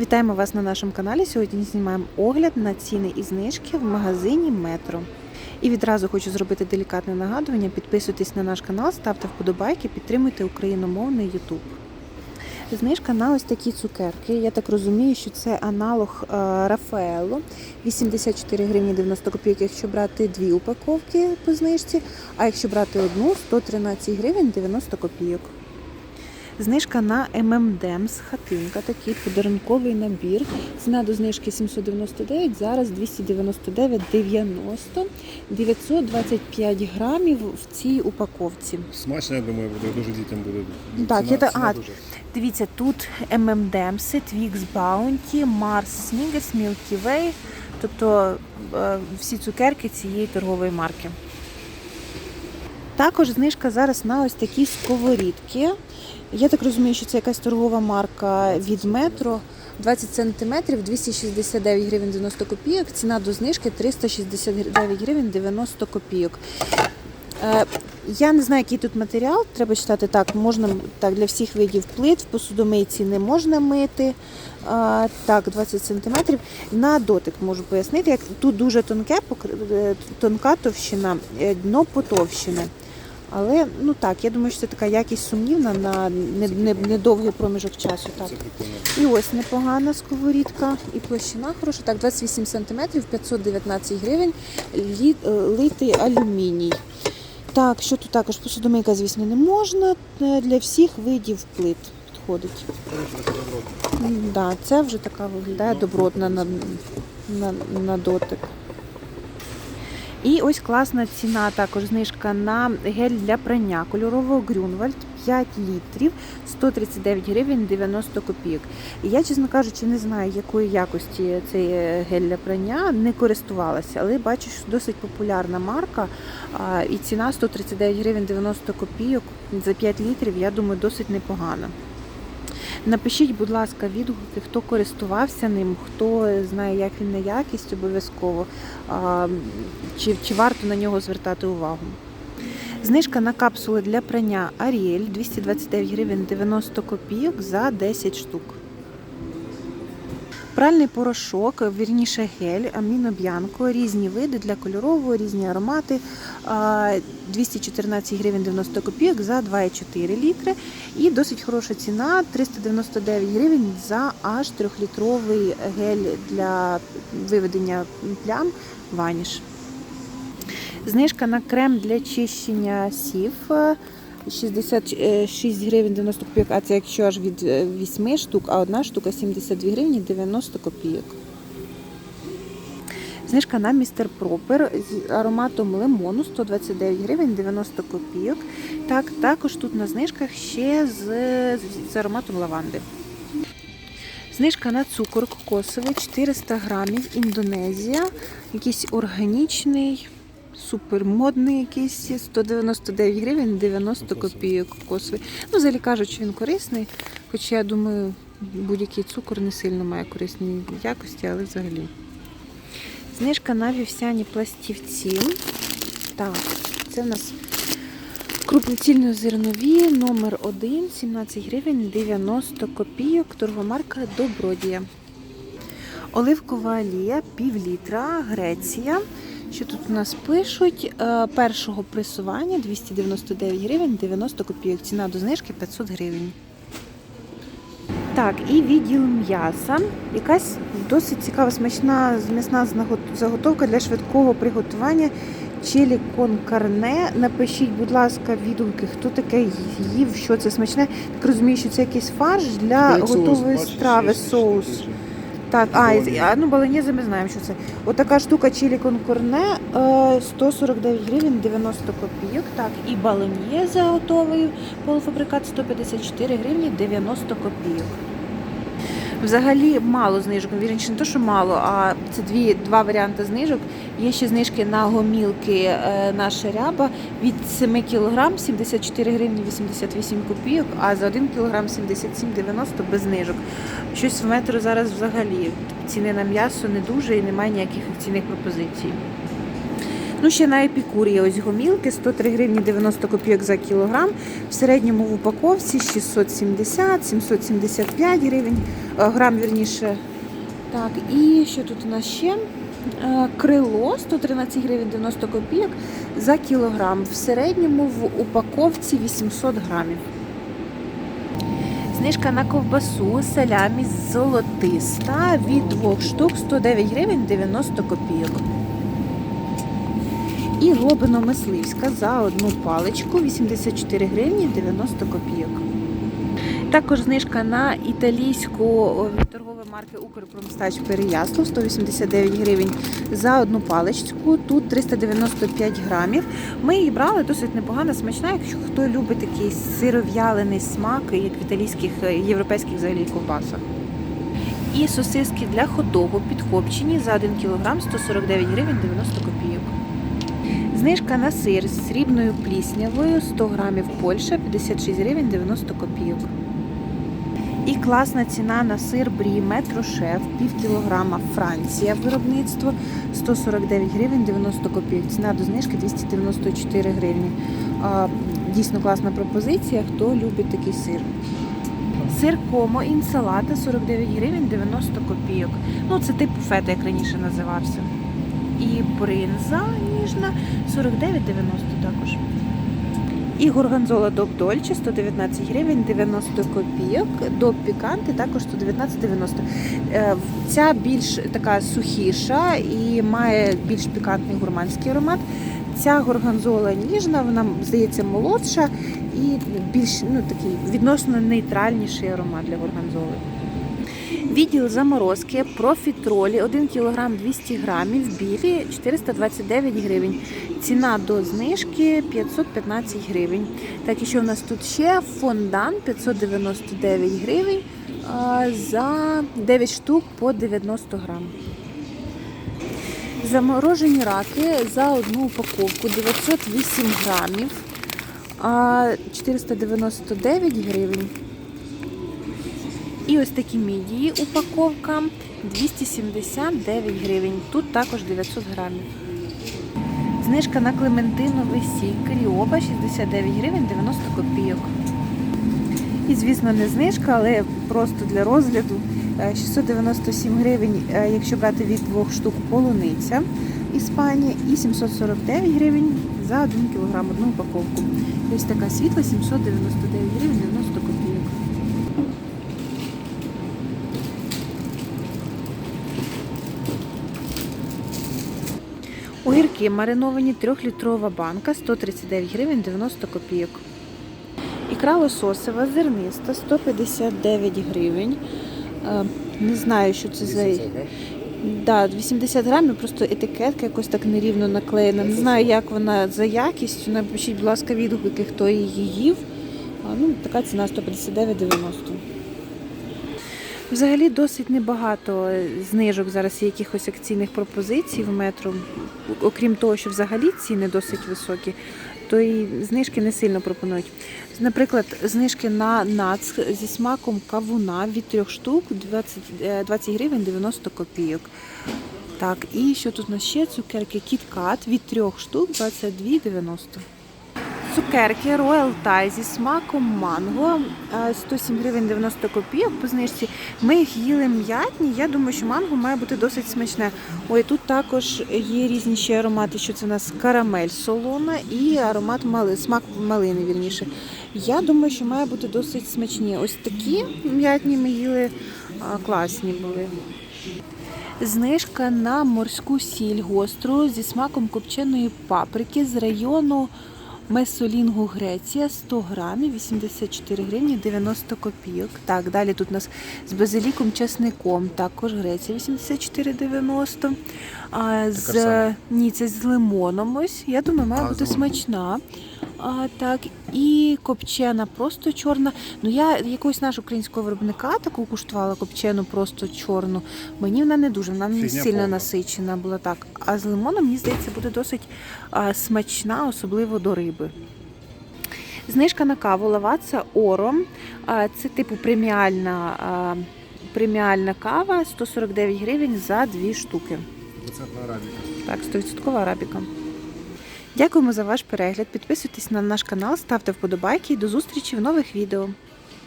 Вітаємо вас на нашому каналі. Сьогодні знімаємо огляд на ціни і знижки в магазині Метро. І відразу хочу зробити делікатне нагадування. Підписуйтесь на наш канал, ставте вподобайки, підтримуйте україномовний YouTube. Знижка на ось такі цукерки. Я так розумію, що це аналог е, Рафаело. 84 гривні 90 копійок, якщо брати дві упаковки по знижці, а якщо брати одну 113 гривень 90 копійок. Знижка на ММДМС хатинка, такий подарунковий набір. Ціна до знижки 799, зараз 299,90, 925 грамів в цій упаковці. Смачно, я думаю, буде дуже дітям буде. Так, Ціна- ціна а, дуже. Дивіться, тут Twix Bounty, Mars Snickers, Milky Way, тобто е, всі цукерки цієї торгової марки. Також знижка зараз на ось такі сковорідки. Я так розумію, що це якась торгова марка від метро. 20 сантиметрів, 269 гривень 90 копійок. Ціна до знижки 369 гривень 90 копійок. Е, Я не знаю, який тут матеріал. Треба читати так. Можна так для всіх видів плит в посудомийці не можна мити. А, так, 20 сантиметрів. На дотик можу пояснити. Як тут дуже тонке, е, тонка товщина, е, дно потовщене. Але ну так, я думаю, що це така якість сумнівна на недовгий не, не проміжок часу. Так. І ось непогана сковорідка, і площина хороша. Так, 28 см, 519 гривень, лі- е, литий алюміній. Так, що тут також посудомийка, звісно, не можна. е, Для всіх видів плит підходить. Да, це вже така виглядає добротна на, на, на дотик. І ось класна ціна, також знижка на гель для прання кольорового Грюнвальд 5 літрів 139 гривень 90 копійок. Я, чесно кажучи, не знаю, якої якості цей е, гель для прання не користувалася, але бачу, що досить популярна марка. І ціна 139 гривень 90 копійок за 5 літрів, я думаю, досить непогана. Напишіть, будь ласка, відгуки, хто користувався ним, хто знає, як він на якість обов'язково, чи, чи варто на нього звертати увагу. Знижка на капсули для прання Ariel 229 гривень 90 копійок за 10 штук. Пральний порошок, вірніше гель, аміноб'янко, різні види для кольорового, різні аромати. А, 214 гривень 90 копійок за 2,4 літри. І досить хороша ціна 399 гривень за аж 3-літровий гель для виведення плям ваніш. Знижка на крем для чищення сів. е, 66 гривень 90 копійок, а це якщо аж від 8 штук, а одна штука 72 гривні 90 копійок. Знижка на містер Пропер з ароматом лимону 129 гривень 90 копійок. Так, також тут на знижках ще з, з ароматом лаванди. Знижка на цукор кокосовий 400 грамів, Індонезія, якийсь органічний, супермодний якийсь 199 гривень 90 копійок кокосовий. Ну, взагалі кажуть, що він корисний, хоча я думаю, будь-який цукор не сильно має корисні якості, але взагалі. Знижка на вівсяні пластівці. Так, це в нас крупноцільнозернові номер 1, 17 гривень 90 копійок, торгомарка Добродія. Оливкова олія, пів літра, Греція. Що тут у нас пишуть? Е, Першого пресування 299 гривень 90 копійок. Ціна до знижки 500 гривень. Так, і відділ м'яса. Якась досить цікава смачна м'ясна заготовка для швидкого приготування чилі конкарне. Напишіть, будь ласка, відгуки, хто таке їв, що це смачне. Так розумію, що це якийсь фарш для готової страви, соус. Так, а, а ну баланєзи ми знаємо, що це. Отака штука чилі конкорне е, 149 гривень 90 копійок. Так, і балоньєза готовий полуфабрикат 154 гривні 90 копійок. Взагалі мало знижок, вірніше не то, що мало, а це дві, два варіанти знижок. Є ще знижки на гомілки е, наша ряба від 7 кг 74 гривні 88 копійок, а за 1 кг 77,90 без знижок. Щось в метро зараз взагалі ціни на м'ясо не дуже і немає ніяких акційних пропозицій. Ну, ще на епікурі ось гомілки 103 гривні 90 копійок за кілограм. В середньому в упаковці 670-775 гривень, е, грам вірніше. Так, і що тут у нас ще? Е, Крило 113 гривень 90 копійок за кілограм. В середньому в упаковці 800 грамів. Знижка на ковбасу салямі золотиста від двох штук 109 гривень 90 копійок. І глобино мисливська за одну паличку 84 гривні 90 копійок. Також знижка на італійську від марки Укрпромстач Переяслав 189 гривень за одну паличку. Тут 395 грамів. Ми її брали досить непогана, смачна, якщо хто любить такий сиров'ялений смак, як в італійських е, європейських взагалі ковбасах. І сосиски для ходогу підкопчені за 1 кг 149 гривень 90 копійок. Знижка на сир з срібною пліснявою 100 грамів Польща 56 гривень 90 копійок. І класна ціна на сир брі метро шеф пів кілограма Франція виробництво 149 гривень 90 копійок. Ціна до знижки 294 гривні. Дійсно класна пропозиція, хто любить такий сир. Сир комо інсалата 49 гривень 90 копійок. Ну, це типу фета, як раніше називався. І бринза ніжна 49,90 також. І горгонзола Доп Дольче 119 гривень 90 копійок. Доп Піканти також 119,90. Е, Ця більш така сухіша і має більш пікантний гурманський аромат. Ця горгонзола ніжна, вона здається молодша і більш ну, такий відносно нейтральніший аромат для горгонзоли. Відділ заморозки профітролі 1 кг 200 грамів, білі 429 гривень. Ціна до знижки 515 гривень. Так, і що в нас тут ще? Фондан 599 гривень за 9 штук по 90 грам. Заморожені раки за одну упаковку 908 грамів, 499 гривень. І ось такі мідії упаковка 279 гривень. Тут також 900 грамів. Знижка на клементиновий сік Кріоба 69 гривень 90 копійок. І, звісно, не знижка, але просто для розгляду е, 697 гривень, е, якщо брати від двох штук полуниця Іспанія, і 749 гривень за 1 кг одну упаковку. Ось така світла 799 гривень 90 копійок. Огірки мариновані 3-літрова банка 139 гривень 90 копійок. Ікра лососева зерниста 159 гривень. Е, Не знаю, що це за. 80 грам. Да, 80 грамів, просто етикетка якось так нерівно наклеєна. Не знаю, як вона за якістю. Напишіть, будь ласка, відгуки, хто її їв. Ну, така ціна 159,90. Взагалі досить небагато знижок зараз є якихось акційних пропозицій в метро. Окрім того, що взагалі ціни досить високі, то і знижки не сильно пропонують. Наприклад, знижки на нац зі смаком кавуна від трьох штук 20, е, 20 гривень 90 копійок. Так, і що тут у нас ще? Цукерки KitKat від трьох штук 22,90. Цукерки Royal Thai зі смаком манго е, 107 гривень 90 копійок по знижці. Ми їх їли м'ятні. Я думаю, що манго має бути досить смачне. Ой, тут також є різні ще аромати, що це у нас карамель солона і аромат мали, смак малини, вірніше. Я думаю, що має бути досить смачні. Ось такі м'ятні ми їли класні були. Знижка на морську сіль гостру зі смаком копченої паприки з району Месолінгу Греція 100 грамів 84 гривні 90 копійок. Так, далі тут у нас з базиліком часником, також Греція 84,90. А, з, ні, це з лимоном ось. Я думаю, має А, бути смачна. А, так, і копчена просто чорна. Ну я якогось нашого українського виробника таку куштувала копчену просто чорну. Мені вона не дуже, вона не Фігня сильно повна. насичена була так. А з лимоном, мені здається, буде досить а, смачна, особливо до риби. Знижка на каву лаваца Оро. А, Це типу преміальна, а, преміальна кава 149 гривень за дві штуки. 20 арабіка. Так, 100% арабіка. Дякуємо за ваш перегляд. Підписуйтесь на наш канал, ставте вподобайки і до зустрічі в нових відео.